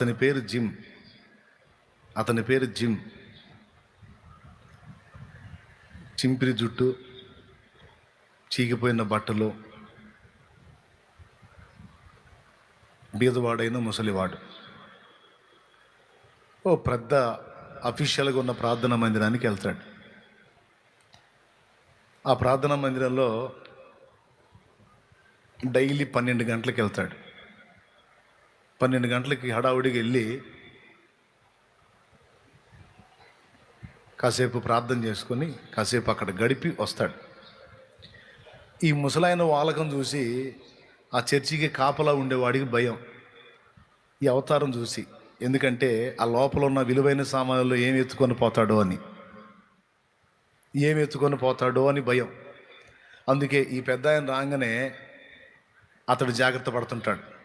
అతని పేరు జిమ్. అతని పేరు జిమ్. చింపిరి జుట్టు చీకిపోయిన బట్టలు బీదవాడైన ముసలివాడు. ఓ పెద్ద అఫీషియల్గా ఉన్న ప్రార్థనా మందిరానికి వెళ్తాడు. ఆ ప్రార్థనా మందిరంలో డైలీ పన్నెండు గంటలకు వెళ్తాడు. పన్నెండు గంటలకి హడావుడికి వెళ్ళి కాసేపు ప్రార్థన చేసుకొని కాసేపు అక్కడ గడిపి వస్తాడు. ఈ ముసలాయన వాలకం చూసి ఆ చర్చికి కాపలా ఉండేవాడికి భయం. ఈ అవతారం చూసి ఎందుకంటే ఆ లోపల ఉన్న విలువైన సామాన్లు ఏమి ఎత్తుకొని పోతాడో అని. ఏమి ఎత్తుకొని పోతాడో అని భయం. అందుకే ఈ పెద్ద ఆయన రాగానే అతడు జాగ్రత్త పడుతుంటాడు.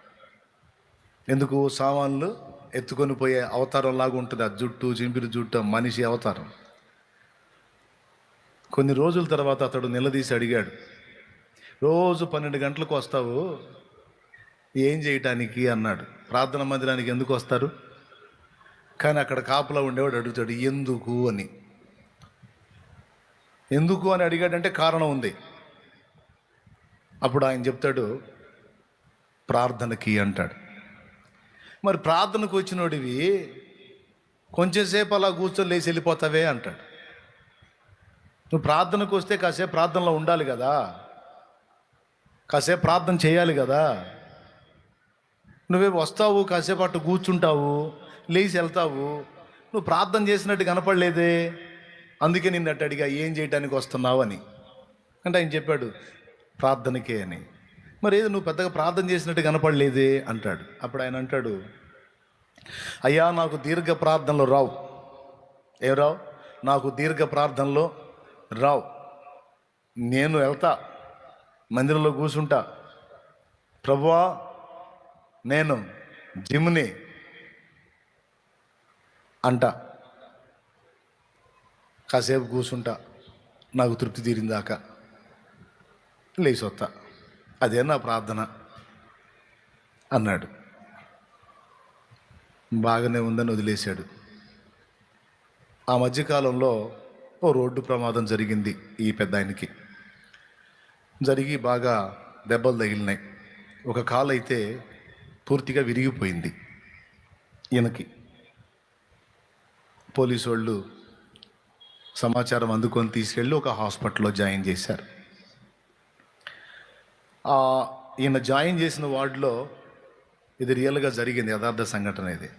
ఎందుకు సామాన్లు ఎత్తుకొని పోయే అవతారం లాగా ఉంటుంది. ఆ జుట్టు చింపిరి జుట్టు మనిషి అవతారం. కొన్ని రోజుల తర్వాత అతడు నిలదీసి అడిగాడు రోజు పన్నెండు గంటలకు వస్తావు? ఏం చేయటానికి? అన్నాడు. ప్రార్థన మందిరానికి ఎందుకు వస్తారు? కానీ అక్కడ కాపులా ఉండేవాడు అడుగుతాడు. ఎందుకు? అని. ఎందుకు? అని అడిగాడంటే కారణం ఉంది. అప్పుడు ఆయన చెప్తాడు ప్రార్థనకి అంటాడు. మరి ప్రార్థనకు వచ్చినోడివి కొంచెంసేపు అలా కూర్చొని లేచి వెళ్ళిపోతావే అంటాడు. నువ్వు ప్రార్థనకు వస్తే కాసేపు ప్రార్థనలో ఉండాలి కదా. కాసేపు ప్రార్థన చేయాలి కదా. నువ్వే వస్తావు కాసేపు అటు కూర్చుంటావు లేచి వెళ్తావు నువ్వు ప్రార్థన చేసినట్టు కనపడలేదే. అందుకే నిన్నట్టు అడిగా ఏం చేయడానికి వస్తున్నావు అని. అంటే ఆయన చెప్పాడు ప్రార్థనకే అని. మరి ఏదో నువ్వు పెద్దగా ప్రార్థన చేసినట్టు కనపడలేదే అంటాడు. అప్పుడు ఆయన అంటాడు అయ్యా నాకు దీర్ఘ ప్రార్థనలు రావు. ఏ రావు? నాకు దీర్ఘ ప్రార్థనలో రావు. నేను వెళ్తా మందిరంలో కూర్చుంటా ప్రభువా నేను జిమ్ని అంట. కాసేపు కూర్చుంటా నాకు తృప్తి తీరిందాకా లేచి వస్తా. అదే నా ప్రార్థన అన్నాడు. బాగానే ఉందని వదిలేశాడు. ఆ మధ్యకాలంలో ఓ రోడ్డు ప్రమాదం జరిగింది ఈ పెద్ద ఆయనకి. జరిగి బాగా దెబ్బలు తగిలినాయి. ఒక కాలు అయితే పూర్తిగా విరిగిపోయింది ఈయనకి. పోలీసు వాళ్ళు సమాచారం అందుకొని తీసుకెళ్ళి ఒక హాస్పిటల్లో జాయిన్ చేశారు. ఈయన జాయిన్ చేసిన వార్డులో ఇది రియల్గా జరిగింది యథార్థ సంఘటన ఇది.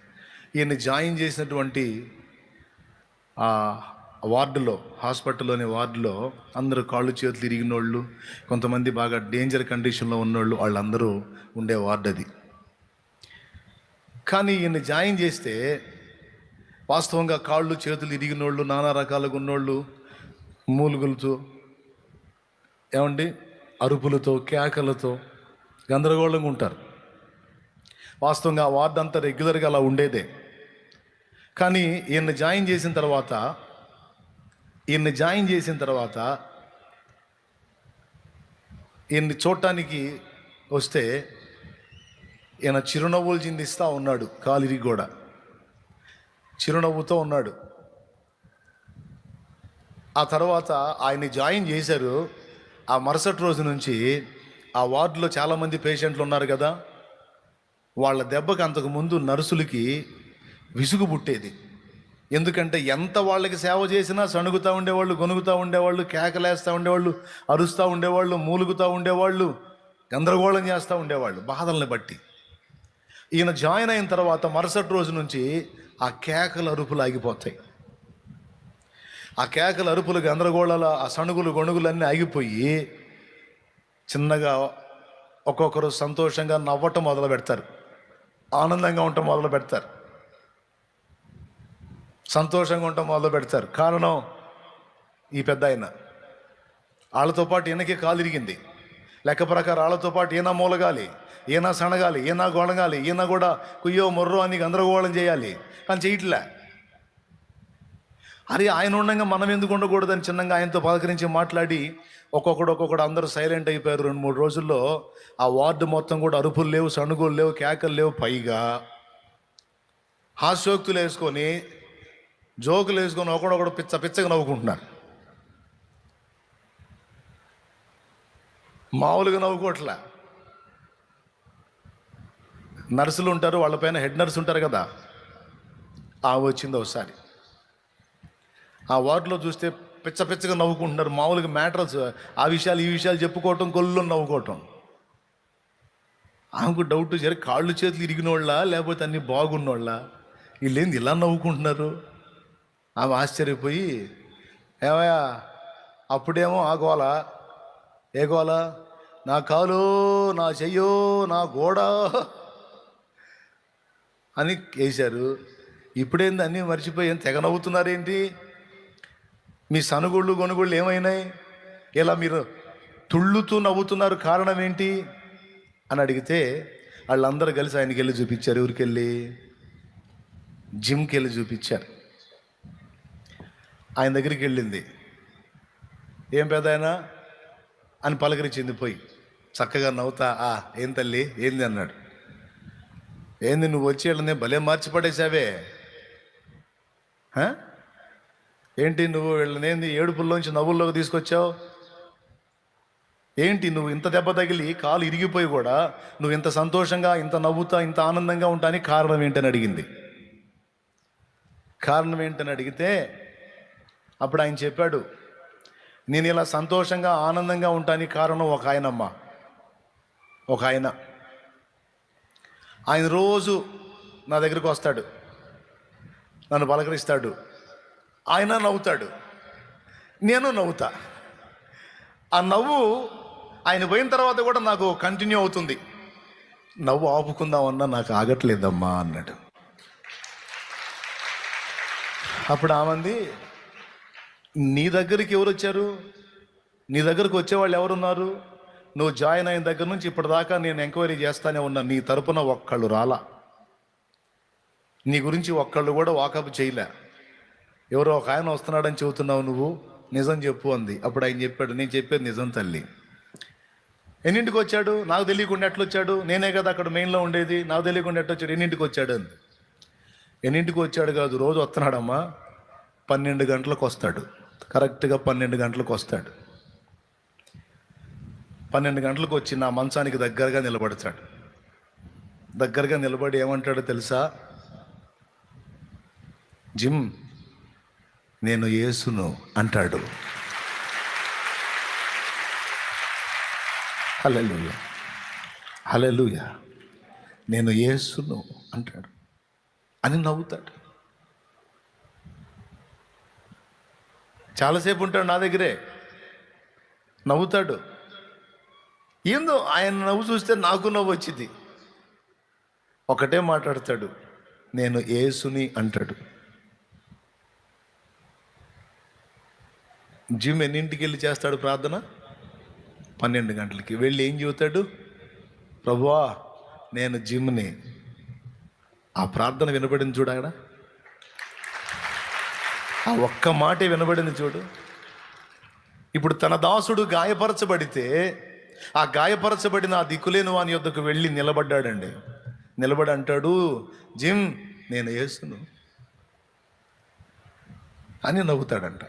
ఈయన జాయిన్ చేసినటువంటి ఆ వార్డులో హాస్పిటల్లోని వార్డులో అందరూ కాళ్ళు చేతులు తిరిగిన వాళ్ళు కొంతమంది బాగా డేంజర్ కండిషన్లో ఉన్నోళ్ళు వాళ్ళందరూ ఉండే వార్డు అది. కానీ ఈయన జాయిన్ చేస్తే వాస్తవంగా కాళ్ళు చేతులు ఇరిగినోళ్ళు నానా రకాలుగా ఉన్నోళ్ళు మూలుగులతో ఏమండి? అరుపులతో కేకలతో గందరగోళంగా ఉంటారు. వాస్తవంగా ఆ వార్డు అంతా రెగ్యులర్గా అలా ఉండేదే. కానీ ఈయన్ని జాయిన్ చేసిన తర్వాత ఈయన్ని జాయిన్ చేసిన తర్వాత ఈయన్ని చూడటానికి వస్తే ఈయన చిరునవ్వులు చిందిస్తూ ఉన్నాడు కాలిరి కూడా చిరునవ్వుతో ఉన్నాడు. ఆ తర్వాత ఆయన్ని జాయిన్ చేశారు. ఆ మరుసటి రోజు నుంచి ఆ వార్డులో చాలామంది పేషెంట్లు ఉన్నారు కదా వాళ్ళ దెబ్బకి అంతకు ముందు నర్సులకి విసుగు పుట్టేది. ఎందుకంటే ఎంత వాళ్ళకి సేవ చేసినా సణుగుతూ ఉండేవాళ్ళు గొనుగుతూ ఉండేవాళ్ళు కేకలేస్తూ ఉండేవాళ్ళు అరుస్తూ ఉండేవాళ్ళు మూలుగుతూ ఉండేవాళ్ళు గందరగోళం చేస్తూ ఉండేవాళ్ళు బాధల్ని బట్టి. ఈయన జాయిన్ అయిన తర్వాత మరుసటి రోజు నుంచి ఆ కేకల అరుపులు ఆగిపోతాయి. ఆ కేకలు అరుపులు గందరగోళాలు ఆ సణుగులు గొణుగులన్నీ ఆగిపోయి చిన్నగా ఒక్కొక్కరు సంతోషంగా నవ్వటం మొదలు పెడతారు ఆనందంగా ఉండటం మొదలు పెడతారు సంతోషంగా ఉండటం మొదలు పెడతారు కారణం ఈ పెద్ద ఆయన. వాళ్ళతో పాటు ఈయనకి కాలు ఇరిగింది. లెక్క ప్రకారం వాళ్ళతో పాటు ఈయన మూలగాలి ఈయన సణగాలి ఈయన గొడగాలి ఈయన కూడా కుయ్యో మొర్రో అని గందరగోళం చేయాలి. కానీ చేయట్లే. అరే ఆయన ఉండగా మనం ఎందుకు ఉండకూడదని చిన్నగా ఆయనతో పలకరించి మాట్లాడి ఒక్కొక్కడు ఒక్కొక్కడు అందరూ సైలెంట్ అయిపోయారు రెండు మూడు రోజుల్లో. ఆ వార్డు మొత్తం కూడా అరుపులు లేవు సణుగులు లేవు కేకలు లేవు పైగా. హాస్యోక్తులు వేసుకొని జోకులు వేసుకొని ఒకడొకడు పిచ్చ పిచ్చగా నవ్వుకుంటున్నారు. మామూలుగా నవ్వుకోవట్లే. నర్సులు ఉంటారు వాళ్ళపైన హెడ్ నర్సు ఉంటారు కదా. ఆ వచ్చింది ఒకసారి. ఆ వార్డులో చూస్తే పిచ్చ పిచ్చగా నవ్వుకుంటున్నారు. మామూలుగా మ్యాటర్స్ ఆ విషయాలు ఈ విషయాలు చెప్పుకోవటం గొల్లు నవ్వుకోవటం. ఆమెకు డౌట్ సరే కాళ్ళు చేతులు ఇరిగినోళ్ళ లేకపోతే అన్నీ బాగున్నోళ్ళ? వీళ్ళేంది ఇలా నవ్వుకుంటున్నారు? ఆమె ఆశ్చర్యపోయి ఏమయ్యా అప్పుడేమో ఆ గోల ఏ గోల నా కాలు నా చెయ్యో నా గోడ అని వేశారు. ఇప్పుడేంది అన్నీ మర్చిపోయి ఏం తెగ నవ్వుతున్నారేంటి? మీ సనుగుళ్ళు గొనుగుళ్ళు ఏమైనాయి? ఇలా మీరు తుళ్ళుతూ నవ్వుతున్నారు కారణం ఏంటి? అని అడిగితే వాళ్ళందరూ కలిసి ఆయనకి వెళ్ళి చూపించారు ఎవరికి వెళ్ళి జిమ్కి వెళ్ళి చూపించారు. ఆయన దగ్గరికి వెళ్ళింది. ఏం పెద్ద ఆయన? అని పలకరించింది పోయి. చక్కగా నవ్వుతా ఆ ఏం తల్లి ఏంది? అన్నాడు. ఏంది నువ్వు వచ్చి వెళ్ళనే భలే మార్చి పడేసావే ఏంటి నువ్వు వీళ్ళనేంది ఏడుపుల్లోంచి నవ్వుల్లోకి తీసుకొచ్చావు? ఏంటి నువ్వు ఇంత దెబ్బ తగిలి కాలు ఇరిగిపోయి కూడా నువ్వు ఇంత సంతోషంగా ఇంత నవ్వుతా ఇంత ఆనందంగా ఉంటానికి కారణం ఏంటని అడిగింది. కారణం ఏంటని అడిగితే అప్పుడు ఆయన చెప్పాడు నేను ఇలా సంతోషంగా ఆనందంగా ఉంటానికి కారణం ఒక ఆయనమ్మ ఒక ఆయన. ఆయన రోజు నా దగ్గరికి వస్తాడు నన్ను పలకరిస్తాడు. ఆయన నవ్వుతాడు. నేను నవ్వుతా. ఆ నవ్వు ఆయన పోయిన తర్వాత కూడా నాకు కంటిన్యూ అవుతుంది. నవ్వు ఆపుకుందామన్నా నాకు ఆగట్లేదమ్మా అన్నాడు. అప్పుడు ఆమంది నీ దగ్గరికి ఎవరు వచ్చారు? నీ దగ్గరకు వచ్చేవాళ్ళు ఎవరున్నారు? నువ్వు జాయిన్ అయిన దగ్గర నుంచి ఇప్పటిదాకా నేను ఎంక్వైరీ చేస్తానే ఉన్నా. నీ తరపున ఒక్కళ్ళు రాలా. నీ గురించి ఒక్కళ్ళు కూడా వాకప్ చేయలే. ఎవరో ఒక ఆయన వస్తున్నాడని చెబుతున్నావు నువ్వు? నిజం చెప్పు అంది. అప్పుడు ఆయన చెప్పాడు నేను చెప్పేది నిజం తల్లి. ఎన్నింటికి వచ్చాడు? నాకు తెలియకుండా ఎట్లా వచ్చాడు? నేనే కదా అక్కడ మెయిన్లో ఉండేది. నాకు తెలియకుండా ఎట్లా వచ్చాడు? ఎన్నింటికి వచ్చాడు అంది. ఎన్నింటికి వచ్చాడు కాదు రోజు వస్తున్నాడమ్మా. పన్నెండు గంటలకు వస్తాడు. కరెక్ట్గా పన్నెండు గంటలకు వస్తాడు. పన్నెండు గంటలకు వచ్చి నా మంచానికి దగ్గరగా నిలబడతాడు. దగ్గరగా నిలబడి ఏమంటాడో తెలుసా? జిమ్. నేను యేసును అంటాడు. హలెలుయ హలెలుయ నేను యేసును అంటాడు. అని నవ్వుతాడు. చాలాసేపు ఉంటాడు నా దగ్గరే. నవ్వుతాడు. ఏందో ఆయన నవ్వు చూస్తే నాకు నవ్వు వచ్చింది. ఒకటే మాట్లాడతాడు. నేను యేసుని అంటాడు. జిమ్ ఎన్నింటికి వెళ్ళి చేస్తాడు ప్రార్థన? పన్నెండు గంటలకి. వెళ్ళి ఏం చెబుతాడు? ప్రభువా నేను జిమ్ని ఆ ప్రార్థన వినబడింది చూడు అక్కడ. ఆ ఒక్క మాటే వినబడింది చూడు. ఇప్పుడు తన దాసుడు గాయపరచబడితే ఆ గాయపరచబడిన ఆ దిక్కులేని వాని యొద్దకు వెళ్ళి నిలబడ్డాడండి. నిలబడి అంటాడు జిమ్ నేను వేసును అని నవ్వుతాడంట.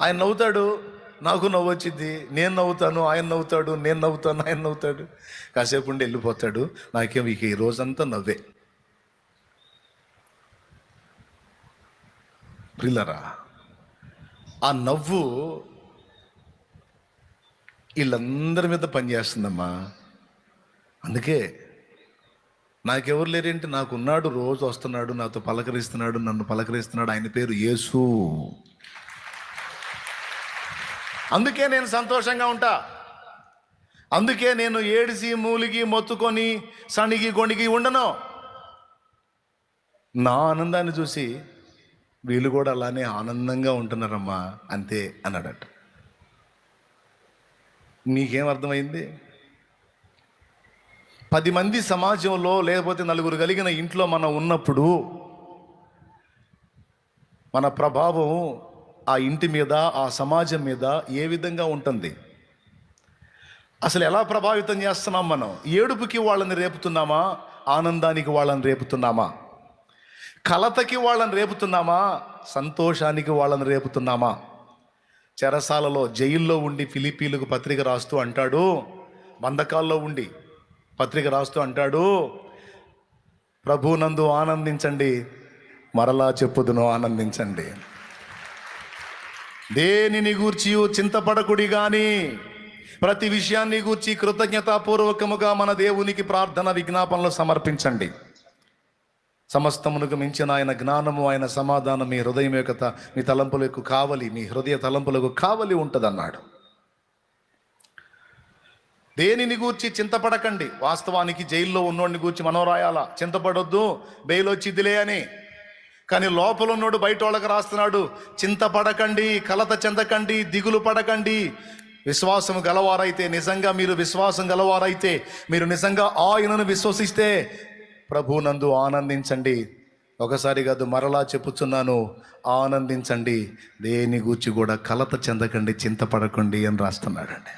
ఆయన నవ్వుతాడు నాకు నవ్వు వచ్చింది నేను నవ్వుతాను ఆయన నవ్వుతాడు నేను నవ్వుతాను ఆయన నవ్వుతాడు. కాసేపు ఉండి వెళ్ళిపోతాడు. నాకేం ఇక ఈ రోజంతా నవ్వే. ప్రిల్లరా ఆ నవ్వు వీళ్ళందరి మీద పనిచేస్తుందమ్మా. అందుకే నాకెవరు లేరేంటి? నాకున్నాడు రోజు వస్తున్నాడు నాతో పలకరిస్తున్నాడు నన్ను పలకరిస్తున్నాడు ఆయన పేరు యేసు. అందుకే నేను సంతోషంగా ఉంటా. అందుకే నేను ఏడిసి మూలిగి మొత్తుకొని సణిగి గొణిగి ఉండను. నా ఆనందాన్ని చూసి వీళ్ళు కూడా అలానే ఆనందంగా ఉంటున్నారమ్మా అంతే అన్నాడట. నీకేం అర్థమైంది? పది మంది సమాజంలో లేకపోతే నలుగురు కలిగిన ఇంట్లో మనం ఉన్నప్పుడు మన ప్రభావం ఆ ఇంటి మీద ఆ సమాజం మీద ఏ విధంగా ఉంటుంది? అసలు ఎలా ప్రభావితం చేస్తున్నాం మనం? ఏడుపుకి వాళ్ళని రేపుతున్నామా? ఆనందానికి వాళ్ళని రేపుతున్నామా? కలతకి వాళ్ళని రేపుతున్నామా? సంతోషానికి వాళ్ళని రేపుతున్నామా? చెరసాలలో జైల్లో ఉండి ఫిలిపీలకు పత్రిక రాస్తూ అంటాడు. బంధకాల్లో ఉండి పత్రిక రాస్తూ అంటాడు. ప్రభునందు ఆనందించండి మరలా చెప్పుదును ఆనందించండి. దేనిని గూర్చి చింతపడకుడి గాని? ప్రతి విషయాన్ని గూర్చి కృతజ్ఞతాపూర్వకముగా మన దేవునికి ప్రార్థన విజ్ఞాపనలు సమర్పించండి. సమస్తమునకు మించిన ఆయన జ్ఞానము ఆయన సమాధానం మీ హృదయం యొక్క మీ తలంపులకు కావలి మీ హృదయ తలంపులకు కావలి ఉంటుందన్నాడు. దేనిని గూర్చి చింతపడకండి? వాస్తవానికి జైల్లో ఉన్నోడిని గూర్చి మనం రాయాలా చింతపడొద్దు బెయిల్ వచ్చిదిలే అని. కానీ లోపల ఉన్నోడు బయట వాళ్ళకి రాస్తున్నాడు. చింతపడకండి కలత చెందకండి దిగులు పడకండి. విశ్వాసం గలవారైతే నిజంగా మీరు విశ్వాసం గలవారైతే మీరు నిజంగా ఆయనను విశ్వసిస్తే ప్రభునందు ఆనందించండి. ఒకసారి కాదు మరలా చెప్పుచున్నాను ఆనందించండి. దేని గూర్చి కూడా కలత చెందకండి చింతపడకండి అని రాస్తున్నాడండి.